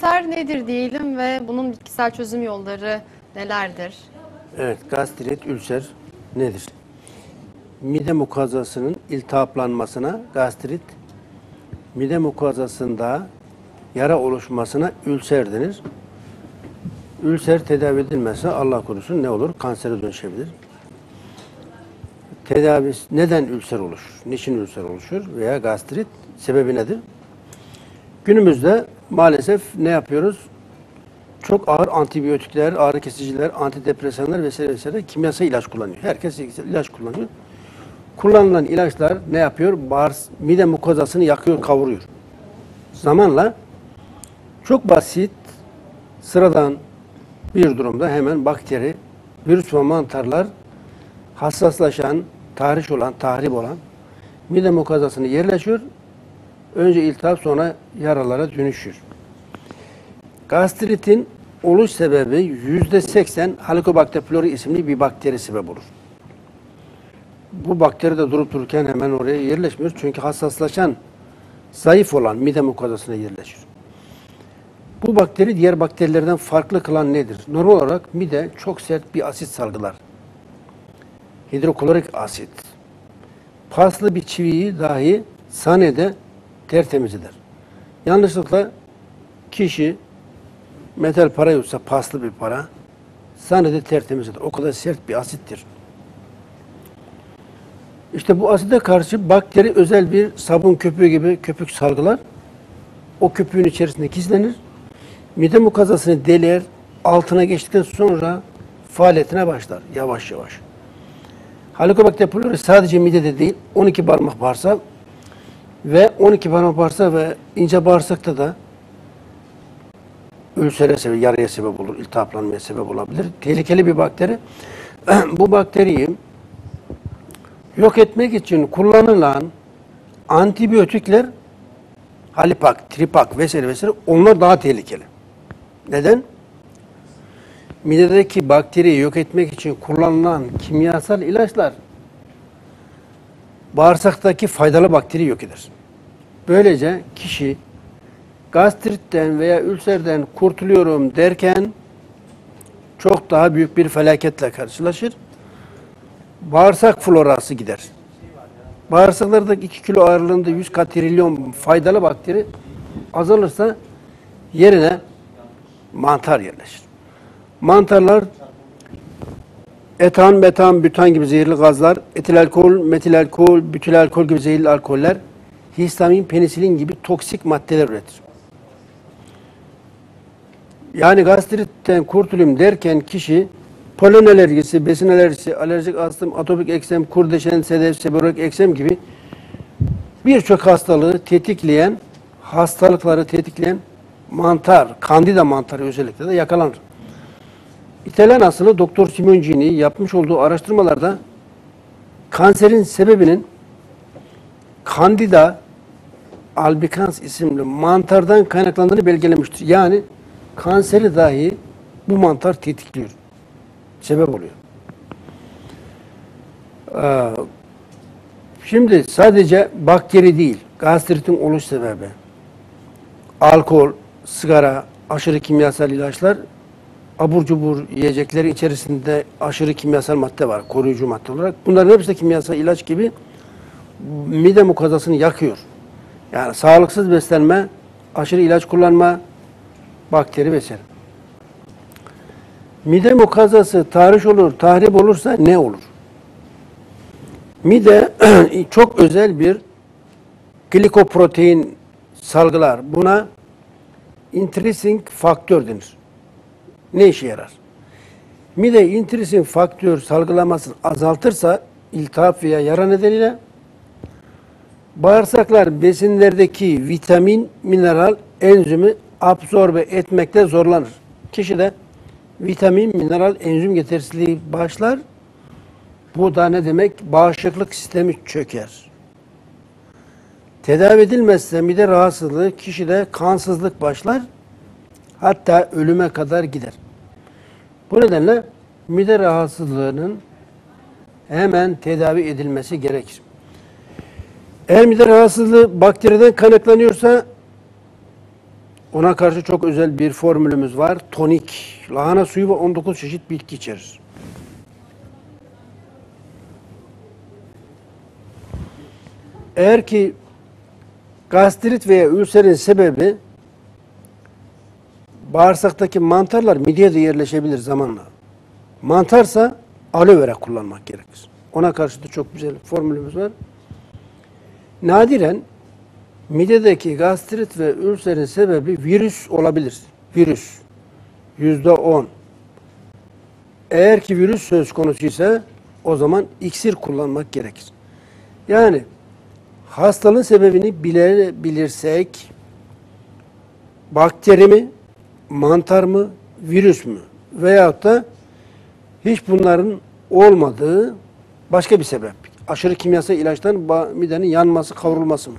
ülser nedir diyelim ve bunun bitkisel çözüm yolları nelerdir? Evet, gastrit, ülser nedir? Mide mukozasının iltihaplanmasına gastrit, mide mukozasında yara oluşmasına ülser denir. Ülser tedavi edilmezse Allah korusun ne olur? Kansere dönüşebilir. Tedavisi neden ülser oluşur? Niçin ülser oluşur? Veya gastrit sebebi nedir? Günümüzde maalesef ne yapıyoruz? Çok ağır antibiyotikler, ağrı kesiciler, antidepresanlar vesaire vesaire kimyasal ilaç kullanıyor. Herkes ilaç kullanıyor. Kullanılan ilaçlar ne yapıyor? Bağırs, mide mukozasını yakıyor, kavuruyor. Zamanla çok basit, sıradan bir durumda hemen bakteri, virüs ve mantarlar hassaslaşan, tahriş olan, tahrip olan mide mukozasını yerleşiyor. Önce iltihap sonra yaralara dönüşür. Gastritin oluş sebebi yüzde seksen Helicobacter pylori isimli bir bakteri sebep olur. Bu bakteri de durup dururken hemen oraya yerleşmiyor. Çünkü hassaslaşan, zayıf olan mide mukozasına yerleşir. Bu bakteri diğer bakterilerden farklı kılan nedir? Normal olarak mide çok sert bir asit salgılar. Hidroklorik asit. Paslı bir çiviyi dahi saniyede tertemiz eder. Yanlışlıkla kişi metal para yoksa paslı bir para saniyede tertemiz eder. O kadar sert bir asittir. İşte bu aside karşı bakteri özel bir sabun köpüğü gibi köpük salgılar. O köpüğün içerisinde gizlenir. Mide mukazasını deler, altına geçtikten sonra faaliyetine başlar yavaş yavaş. Helicobacter pylori sadece midede değil, 12 parmak bağırsak ve 12 parmak bağırsak ve ince bağırsakta da ülsere sebep, yaraya sebep olur, iltihaplanmaya sebep olabilir. Tehlikeli bir bakteri. Bu bakteriyi yok etmek için kullanılan antibiyotikler Halipak, Tripak vesaire vesaire onlar daha tehlikeli. Neden? Midedeki bakteriyi yok etmek için kullanılan kimyasal ilaçlar bağırsaktaki faydalı bakteri yok eder. Böylece kişi gastritten veya ülserden kurtuluyorum derken çok daha büyük bir felaketle karşılaşır. Bağırsak florası gider. Bağırsaklardaki 2 kilo ağırlığında 100 katrilyon faydalı bakteri azalırsa yerine mantar yerleşir. Mantarlar etan, metan, bütan gibi zehirli gazlar, etil alkol, metil alkol, bütül alkol gibi zehirli alkoller, histamin, penisilin gibi toksik maddeler üretir. Yani gastritten kurtulayım derken kişi polen alerjisi, besin alerjisi, alerjik astım, atopik eksem, kurdeşen, sedef, seborreik eksem gibi birçok hastalığı tetikleyen, hastalıkları tetikleyen mantar, kandida mantarı özellikle de yakalanır. İtalyan asılı Doktor Simoncini yapmış olduğu araştırmalarda kanserin sebebinin Candida albicans isimli mantardan kaynaklandığını belgelemiştir. Yani kanseri dahi bu mantar tetikliyor. Sebep oluyor. Ee, şimdi sadece bakteri değil, gastritin oluş sebebi. Alkol, sigara, aşırı kimyasal ilaçlar, abur cubur yiyecekleri içerisinde aşırı kimyasal madde var, koruyucu madde olarak. Bunların hepsi de kimyasal ilaç gibi mide mukozasını yakıyor. Yani sağlıksız beslenme, aşırı ilaç kullanma, bakteri vesaire. Mide mukozası tahriş olur, tahrip olursa ne olur? Mide çok özel bir glikoprotein salgılar. Buna intrinsic faktör denir. Ne işe yarar? Mide intrinsic faktör salgılamasını azaltırsa iltihap veya yara nedeniyle bağırsaklar besinlerdeki vitamin, mineral, enzimi absorbe etmekte zorlanır. Kişide vitamin, mineral, enzim yetersizliği başlar. Bu da ne demek? Bağışıklık sistemi çöker. Tedavi edilmezse mide rahatsızlığı kişide kansızlık başlar. Hatta ölüme kadar gider. Bu nedenle mide rahatsızlığının hemen tedavi edilmesi gerekir. Eğer mide rahatsızlığı bakteriden kaynaklanıyorsa Ona karşı çok özel bir formülümüz var. Tonik. Lahana suyu ve 19 çeşit bitki içerir. Eğer ki gastrit veya ülserin sebebi bağırsaktaki mantarlar mideye de yerleşebilir zamanla. Mantarsa aloe vera kullanmak gerekir. Ona karşı da çok güzel formülümüz var. Nadiren midedeki gastrit ve ülserin sebebi virüs olabilir. Virüs. Yüzde on. Eğer ki virüs söz konusu ise o zaman iksir kullanmak gerekir. Yani hastalığın sebebini bilebilirsek bakteri mi, mantar mı, virüs mü veyahut da hiç bunların olmadığı başka bir sebep. Aşırı kimyasal ilaçtan midenin yanması, kavrulması mı?